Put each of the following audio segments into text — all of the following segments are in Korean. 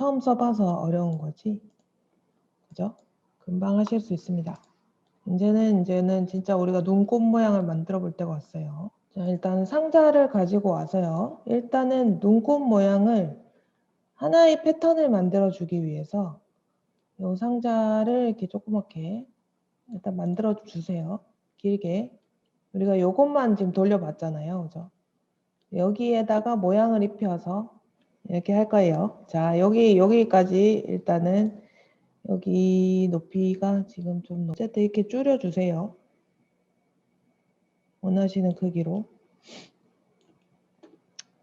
처음 써봐서 어려운 거지. 그죠? 금방 하실 수 있습니다. 이제는 이제는 진짜 우리가 눈꽃 모양을 만들어 볼 때가 왔어요. 자, 일단 상자를 가지고 와서요. 일단은 눈꽃 모양을 하나의 패턴을 만들어 주기 위해서 이 상자를 이렇게 조그맣게 일단 만들어 주세요. 길게. 우리가 요것만 지금 돌려봤잖아요. 그죠? 여기에다가 모양을 입혀서 이렇게 할 거예요. 자, 여기, 여기까지 일단은 여기 높이가 지금 좀 높- 어쨌든 이렇게 줄여주세요. 원하시는 크기로.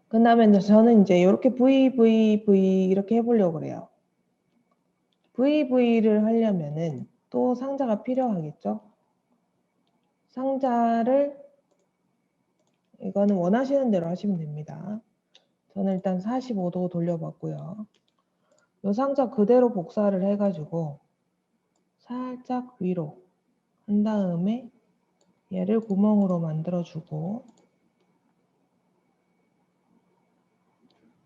그 다음에 저는 이제 이렇게 V, V, V 이렇게 해보려고 그래요. V, V를 하려면은 또 상자가 필요하겠죠? 상자를 이거는 원하시는 대로 하시면 됩니다. 저는 일단 45도 돌려봤고요. 이 상자 그대로 복사를 해가지고 살짝 위로 한 다음에 얘를 구멍으로 만들어주고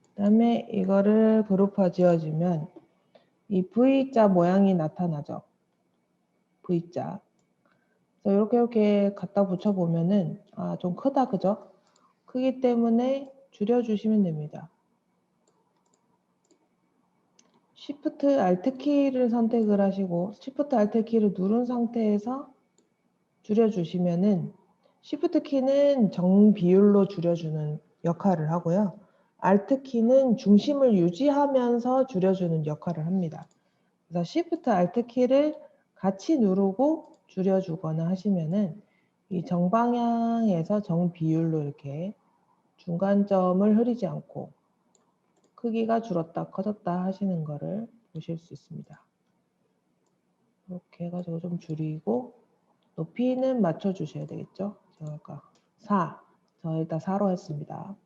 그 다음에 이거를 그룹화 지어주면 이 V자 모양이 나타나죠. V자. 그래서 이렇게 이렇게 갖다 붙여보면은 아 좀 크다 그죠? 크기 때문에 줄여주시면 됩니다. Shift Alt 키를 선택을 하시고 Shift Alt 키를 누른 상태에서 줄여주시면은 Shift 키는 정비율로 줄여주는 역할을 하고요. Alt 키는 중심을 유지하면서 줄여주는 역할을 합니다. 그래서 Shift Alt 키를 같이 누르고 줄여주거나 하시면은 이 정방향에서 정비율로 이렇게 중간점을 흐리지 않고 크기가 줄었다 커졌다 하시는 거를 보실 수 있습니다. 이렇게 해가지고 좀 줄이고 높이는 맞춰 주셔야 되겠죠? 제가 아까 4. 저 일단 4로 했습니다.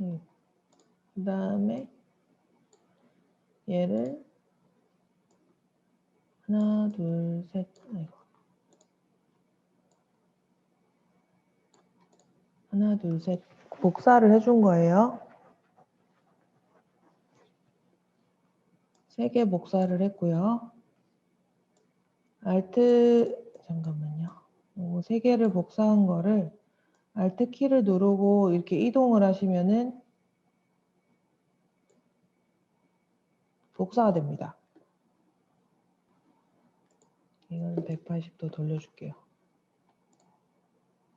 음. 그 다음에 얘를 하나, 둘, 셋. 아이고. 하나, 둘, 셋. 복사를 해준 거예요. 세 개 복사를 했고요. 알트, 잠깐만요. 어, 세 개를 복사한 거를 알트 키를 누르고 이렇게 이동을 하시면은 복사가 됩니다. 이거는 180도 돌려줄게요.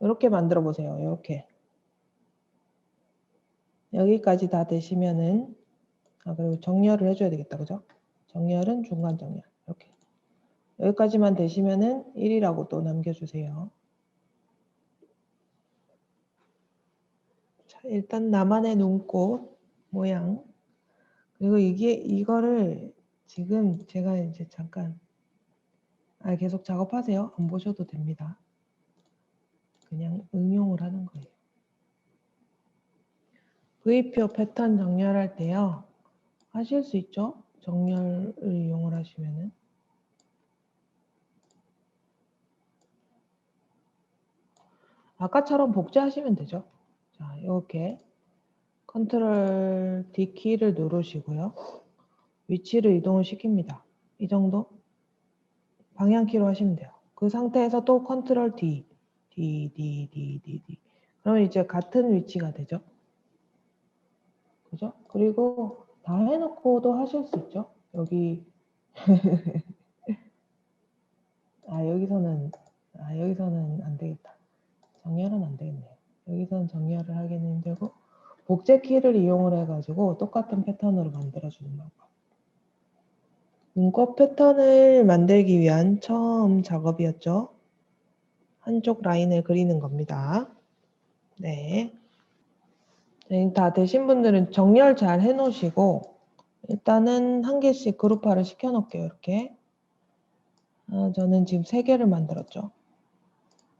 이렇게 만들어 보세요. 이렇게. 여기까지 다 되시면은 아 그리고 정렬을 해줘야 되겠다. 그죠? 정렬은 중간 정렬. 이렇게. 여기까지만 되시면은 1이라고 또 남겨주세요. 자, 일단 나만의 눈꽃 모양. 그리고 이게 이거를 지금 제가 이제 잠깐 아, 계속 작업하세요. 안 보셔도 됩니다. 그냥 응용을 하는 거예요. V표 패턴 정렬할 때요. 하실 수 있죠? 정렬을 이용을 하시면은. 아까처럼 복제하시면 되죠. 자, 이렇게 컨트롤 D 키를 누르시고요. 위치를 이동을 시킵니다. 이 정도? 방향키로 하시면 돼요. 그 상태에서 또 컨트롤 D, D, D, D, D, D. 그러면 이제 같은 위치가 되죠. 그죠? 그리고 다 해놓고도 하실 수 있죠. 여기 아 여기서는 아 여기서는 안 되겠다. 정렬은 안 되겠네요. 여기서는 정렬을 하기는 힘들고 복제 키를 이용을 해가지고 똑같은 패턴으로 만들어주는 방법. 눈꽃 패턴을 만들기 위한 처음 작업이었죠. 한쪽 라인을 그리는 겁니다. 네. 네, 다 되신 분들은 정렬 잘 해놓으시고 일단은 한 개씩 그룹화를 시켜놓을게요. 이렇게. 아, 저는 지금 세 개를 만들었죠.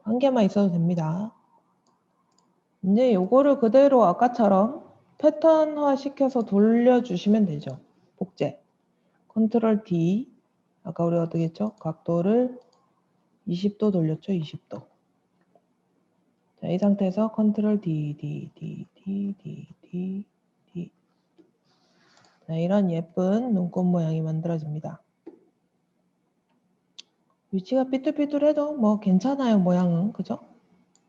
한 개만 있어도 됩니다. 이제 요거를 그대로 아까처럼 패턴화 시켜서 돌려주시면 되죠. 복제. 컨트롤 D. 아까 우리가 어떻게 했죠? 각도를 20도 돌렸죠? 20도. 자, 이 상태에서 컨트롤 D, D, D, D, D, D. D. 자, 이런 예쁜 눈꽃 모양이 만들어집니다. 위치가 삐뚤삐뚤해도 뭐 괜찮아요, 모양은. 그죠?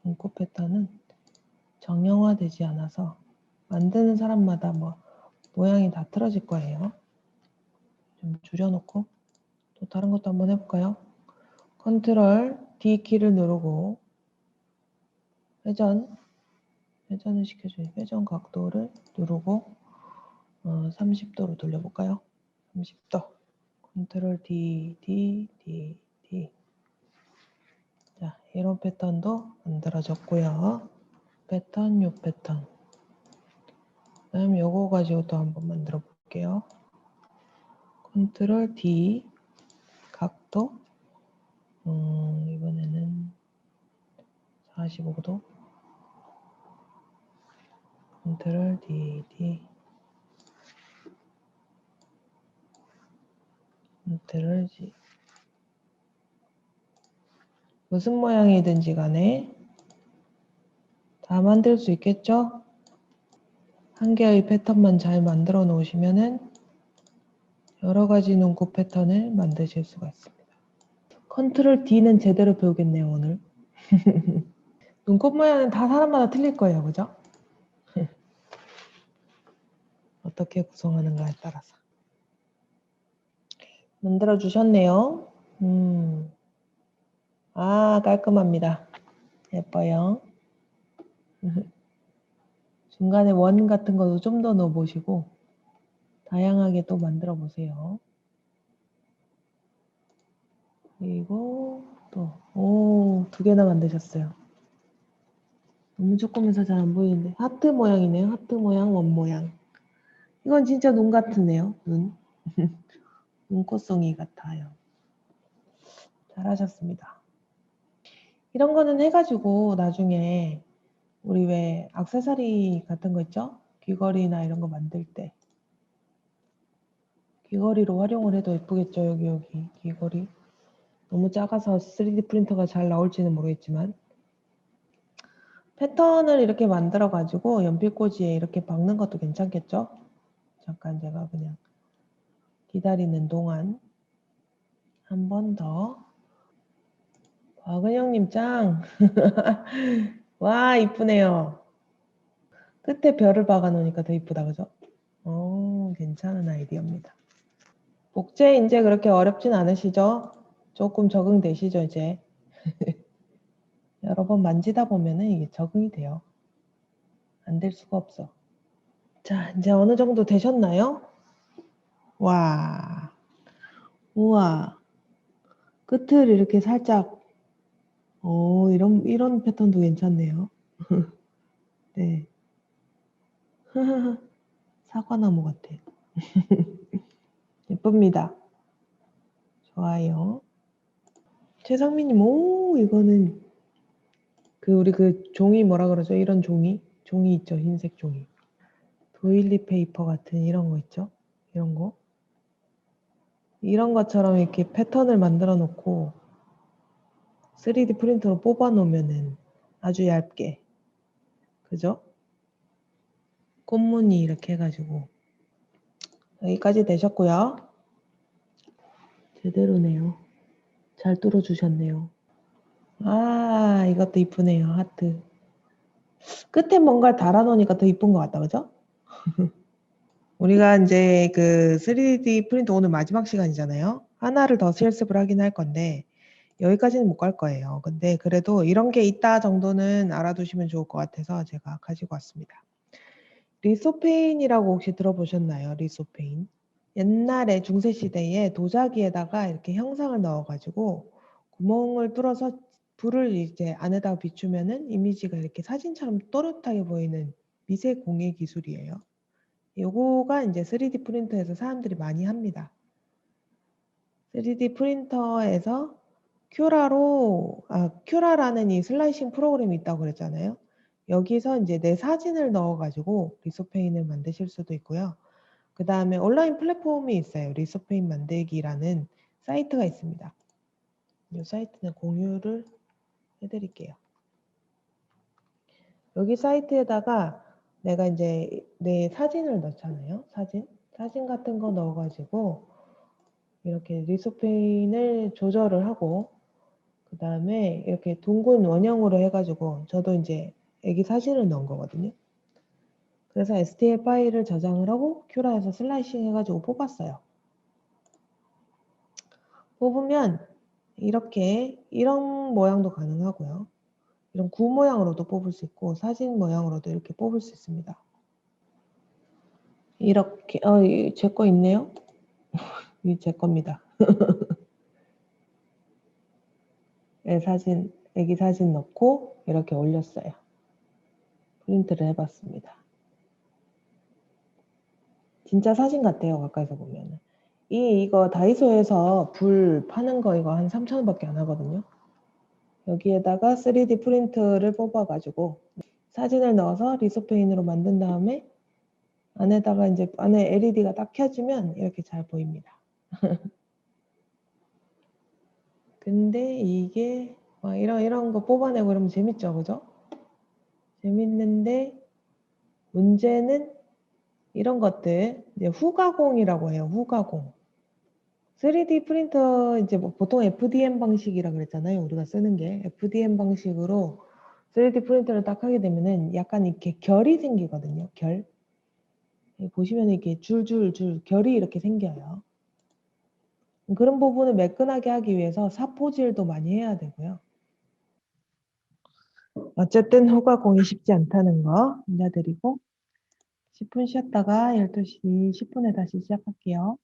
눈꽃 패턴은 정형화되지 않아서 만드는 사람마다 뭐 모양이 다 틀어질 거예요. 좀 줄여놓고 또 다른 것도 한번 해볼까요? 컨트롤 D 키를 누르고 회전 회전을 시켜줘요. 회전 각도를 누르고 어, 30도로 돌려볼까요? 30도 컨트롤 D D D D 자 이런 패턴도 만들어졌고요. 패턴 요 패턴 그다음 요거 가지고 또 한번 만들어 볼게요. 컨트롤 D 각도 음, 이번에는 45도 컨트롤 D D 컨트롤 G 무슨 모양이든지 간에 다 만들 수 있겠죠? 한 개의 패턴만 잘 만들어 놓으시면은 여러 가지 눈꽃 패턴을 만드실 수가 있습니다. 컨트롤 D는 제대로 배우겠네요, 오늘. 눈꽃 모양은 다 사람마다 틀릴 거예요, 그죠? 어떻게 구성하는가에 따라서. 만들어 주셨네요. 음. 아, 깔끔합니다. 예뻐요. 중간에 원 같은 것도 좀 더 넣어 보시고 다양하게 또 만들어 보세요. 그리고 또, 오, 두 개나 만드셨어요. 너무 조금해서 잘 안 보이는데. 하트 모양이네요. 하트 모양, 원 모양. 이건 진짜 눈 같으네요. 눈. 눈꽃송이 같아요. 잘하셨습니다. 이런 거는 해가지고 나중에 우리 왜 악세사리 같은 거 있죠? 귀걸이나 이런 거 만들 때 귀걸이로 활용을 해도 예쁘겠죠? 여기 여기 귀걸이 너무 작아서 3D 프린터가 잘 나올지는 모르겠지만 패턴을 이렇게 만들어 가지고 연필꽂이에 이렇게 박는 것도 괜찮겠죠? 잠깐 제가 그냥 기다리는 동안 한 번 더 박은영님 짱! 와 이쁘네요. 끝에 별을 박아 놓으니까 더 이쁘다 그죠? 오 괜찮은 아이디어입니다. 복제 이제 그렇게 어렵진 않으시죠? 조금 적응되시죠 이제? 여러 번 만지다 보면은 이게 적응이 돼요. 안 될 수가 없어. 자 이제 어느 정도 되셨나요? 와 우와 끝을 이렇게 살짝 오, 이런, 이런 패턴도 괜찮네요. 네. 사과나무 같아. 예쁩니다. 좋아요. 최상민님, 오, 이거는 그 우리 그 종이 뭐라 그러죠? 이런 종이? 종이 있죠? 흰색 종이. 도일리 페이퍼 같은 이런 거 있죠? 이런 거. 이런 것처럼 이렇게 패턴을 만들어 놓고 3D 프린터로 뽑아 놓으면은 아주 얇게 그죠? 꽃무늬 이렇게 해가지고 여기까지 되셨고요. 제대로네요. 잘 뚫어주셨네요. 아 이것도 이쁘네요. 하트. 끝에 뭔가 달아놓으니까 더 이쁜 것 같다. 그죠? 우리가 이제 그 3D 프린터 오늘 마지막 시간이잖아요. 하나를 더 실습을 하긴 할 건데 여기까지는 못 갈 거예요. 근데 그래도 이런 게 있다 정도는 알아두시면 좋을 것 같아서 제가 가지고 왔습니다. 리소페인이라고 혹시 들어보셨나요? 리소페인. 옛날에 중세 시대에 도자기에다가 이렇게 형상을 넣어가지고 구멍을 뚫어서 불을 이제 안에다가 비추면은 이미지가 이렇게 사진처럼 또렷하게 보이는 미세 공예 기술이에요. 요거가 이제 3D 프린터에서 사람들이 많이 합니다. 3D 프린터에서 큐라로 아 큐라라는 이 슬라이싱 프로그램이 있다고 그랬잖아요. 여기서 이제 내 사진을 넣어 가지고 리소페인을 만드실 수도 있고요. 그 다음에 온라인 플랫폼이 있어요. 리소페인 만들기라는 사이트가 있습니다. 이 사이트는 공유를 해 드릴게요. 여기 사이트에다가 내가 이제 내 사진을 넣잖아요. 사진. 사진 같은 거 넣어가지고 이렇게 리소페인을 조절을 하고 그 다음에 이렇게 둥근 원형으로 해가지고 저도 이제 애기 사진을 넣은 거거든요. 그래서 STL 파일을 저장을 하고 큐라에서 슬라이싱 해가지고 뽑았어요. 뽑으면 이렇게 이런 모양도 가능하고요. 이런 구 모양으로도 뽑을 수 있고 사진 모양으로도 이렇게 뽑을 수 있습니다. 이렇게 어, 제 거 있네요. 이 제 겁니다. 애 사진, 애기 사진 넣고 이렇게 올렸어요. 프린트를 해봤습니다. 진짜 사진 같아요. 가까이서 보면. 이 이거 다이소에서 불 파는 거 이거 한 3,000원밖에 안 하거든요. 여기에다가 3D 프린트를 뽑아 가지고 사진을 넣어서 리소페인으로 만든 다음에 안에다가 이제 안에 LED가 딱 켜지면 이렇게 잘 보입니다. 근데 이게 막 이런 이런 거 뽑아내고 이러면 재밌죠, 그죠? 재밌는데 문제는 이런 것들 이제 후가공이라고 해요. 후가공. 3D 프린터 이제 뭐 보통 FDM 방식이라 그랬잖아요. 우리가 쓰는 게 FDM 방식으로 3D 프린터를 딱 하게 되면은 약간 이렇게 결이 생기거든요. 결. 보시면 이렇게 줄줄줄 결이 이렇게 생겨요. 그런 부분을 매끈하게 하기 위해서 사포질도 많이 해야 되고요. 어쨌든 후가공이 쉽지 않다는 거 알려드리고 10분 쉬었다가 12시 10분에 다시 시작할게요.